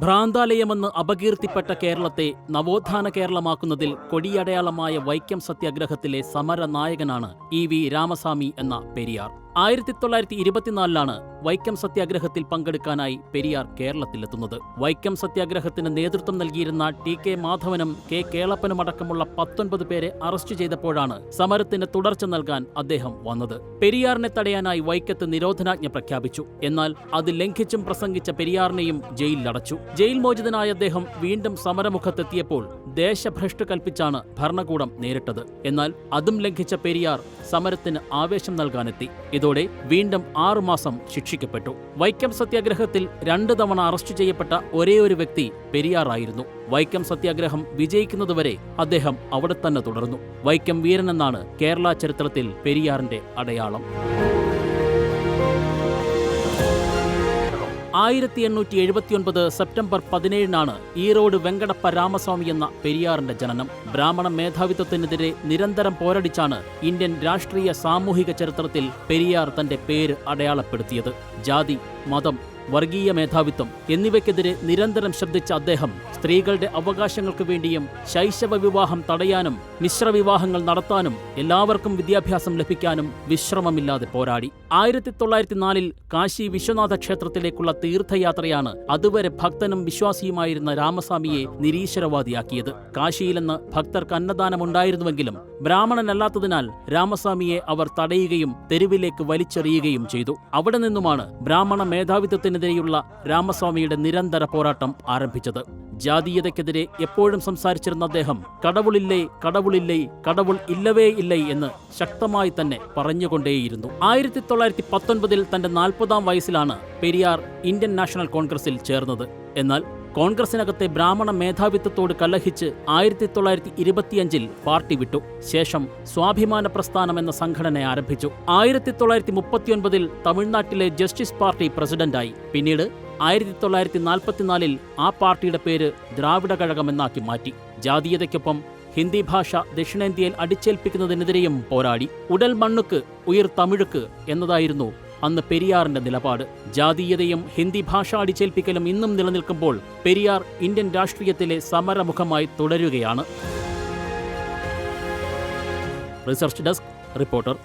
ഭ്രാന്താലയമെന്ന് അപകീർത്തിപ്പെട്ട കേരളത്തെ നവോത്ഥാന കേരളമാക്കുന്നതിൽ കൊടിയടയാളമായ വൈക്കം സത്യാഗ്രഹത്തിലെ സമര നായകനാണ് ഇ വി രാമസ്വാമി എന്ന പെരിയാർ. ആയിരത്തി തൊള്ളായിരത്തി ഇരുപത്തിനാലിലാണ് വൈക്കം സത്യാഗ്രഹത്തിൽ പങ്കെടുക്കാനായി പെരിയാർ കേരളത്തിലെത്തുന്നത്. വൈക്കം സത്യാഗ്രഹത്തിന് നേതൃത്വം നൽകിയിരുന്ന ടി കെ മാധവനും കെ കേളപ്പനും അടക്കമുള്ള പത്തൊൻപത് പേരെ അറസ്റ്റ് ചെയ്തപ്പോഴാണ് സമരത്തിന് തുടർച്ച നൽകാൻ അദ്ദേഹം വന്നത്. പെരിയാറിനെ തടയാനായി വൈക്കത്ത് നിരോധനാജ്ഞ പ്രഖ്യാപിച്ചു. എന്നാൽ അത് ലംഘിച്ചും പ്രസംഗിച്ച പെരിയാറിനെയും ജയിലിലടച്ചു. ജയിൽ മോചിതനായ അദ്ദേഹം വീണ്ടും സമരമുഖത്തെത്തിയപ്പോൾ ദേശഭ്രഷ്ട് കൽപ്പിച്ചാണ് ഭരണകൂടം നേരിട്ടത്. എന്നാൽ അതും ലംഘിച്ച പെരിയാർ സമരത്തിന് ആവേശം നൽകാനെത്തി. ഇതോടെ വീണ്ടും ആറുമാസം ശിക്ഷിക്കപ്പെട്ടു. വൈക്കം സത്യാഗ്രഹത്തിൽ രണ്ടു തവണ അറസ്റ്റ് ചെയ്യപ്പെട്ട ഒരേയൊരു വ്യക്തി പെരിയാറായിരുന്നു. വൈക്കം സത്യാഗ്രഹം വിജയിക്കുന്നതുവരെ അദ്ദേഹം അവിടെ തന്നെ തുടർന്നു. വൈക്കം വീരനെന്നാണ് കേരള ചരിത്രത്തിൽ പെരിയാറിന്റെ അടയാളം. ആയിരത്തി എണ്ണൂറ്റി എഴുപത്തിയൊൻപത് സെപ്റ്റംബർ പതിനേഴിനാണ് ഈറോഡ് വെങ്കടപ്പ രാമസ്വാമി എന്ന പെരിയാറിന്റെ ജനനം. ബ്രാഹ്മണ മേധാവിത്വത്തിനെതിരെ നിരന്തരം പോരടിച്ചാണ് ഇന്ത്യൻ രാഷ്ട്രീയ സാമൂഹിക ചരിത്രത്തിൽ പെരിയാർ തന്റെ പേര് അടയാളപ്പെടുത്തിയത്. ജാതി മതം വർഗീയ മേധാവിത്വം എന്നിവയ്ക്കെതിരെ നിരന്തരം ശബ്ദിച്ച അദ്ദേഹം സ്ത്രീകളുടെ അവകാശങ്ങൾക്ക് വേണ്ടിയും ശൈശവ വിവാഹം തടയാനും മിശ്രവിവാഹങ്ങൾ നടത്താനും എല്ലാവർക്കും വിദ്യാഭ്യാസം ലഭിക്കാനും വിശ്രമമില്ലാതെ പോരാടി. ആയിരത്തി തൊള്ളായിരത്തി നാലിൽ കാശി വിശ്വനാഥ ക്ഷേത്രത്തിലേക്കുള്ള തീർത്ഥയാത്രയാണ് അതുവരെ ഭക്തനും വിശ്വാസിയുമായിരുന്ന രാമസ്വാമിയെ നിരീശ്വരവാദിയാക്കിയത്. കാശിയിലെന്ന് ഭക്തർക്ക് അന്നദാനമുണ്ടായിരുന്നുവെങ്കിലും ബ്രാഹ്മണനല്ലാത്തതിനാൽ രാമസ്വാമിയെ അവർ തടയുകയും തെരുവിലേക്ക് വലിച്ചെറിയുകയും ചെയ്തു. അവിടെ നിന്നുമാണ് ബ്രാഹ്മണ മേധാവിത്വത്തിനെതിരെയുള്ള രാമസ്വാമിയുടെ നിരന്തര പോരാട്ടം ആരംഭിച്ചത്. ജാതീയതയ്ക്കെതിരെ എപ്പോഴും സംസാരിച്ചിരുന്ന അദ്ദേഹം കടവുളില്ലേ കടവുളില്ലേ കടവുൾ ഇല്ലവേ ഇല്ലേ എന്ന് ശക്തമായി തന്നെ പറഞ്ഞുകൊണ്ടേയിരുന്നു. ആയിരത്തി തൊള്ളായിരത്തി പത്തൊൻപതിൽ തന്റെ നാൽപ്പതാം വയസ്സിലാണ് പെരിയാർ ഇന്ത്യൻ നാഷണൽ കോൺഗ്രസിൽ ചേർന്നത്. എന്നാൽ കോൺഗ്രസിനകത്തെ ബ്രാഹ്മണ മേധാവിത്വത്തോട് കലഹിച്ച് ആയിരത്തി തൊള്ളായിരത്തി ഇരുപത്തിയഞ്ചിൽ പാർട്ടി വിട്ടു. ശേഷം സ്വാഭിമാന പ്രസ്ഥാനം എന്ന സംഘടന ആരംഭിച്ചു. ആയിരത്തി തൊള്ളായിരത്തി മുപ്പത്തിയൊൻപതിൽ തമിഴ്നാട്ടിലെ ജസ്റ്റിസ് പാർട്ടി പ്രസിഡന്റായി. പിന്നീട് ആയിരത്തി തൊള്ളായിരത്തി നാൽപ്പത്തിനാലിൽ ആ പാർട്ടിയുടെ പേര് ദ്രാവിഡ കഴകമെന്നാക്കി മാറ്റി. ജാതീയതയ്ക്കൊപ്പം ഹിന്ദി ഭാഷ ദക്ഷിണേന്ത്യയിൽ അടിച്ചേൽപ്പിക്കുന്നതിനെതിരെയും പോരാടി. ഉടൽ മണ്ണുക്ക് ഉയർ തമിഴുക്ക് എന്നതായിരുന്നു അന്ന് പെരിയാറിന്റെ നിലപാട്. ജാതീയതയും ഹിന്ദി ഭാഷ അടിച്ചേൽപ്പിക്കലും ഇന്നും നിലനിൽക്കുമ്പോൾ പെരിയാർ ഇന്ത്യൻ രാഷ്ട്രീയത്തിലെ സമരമുഖമായി തുടരുകയാണ്. Research desk reporter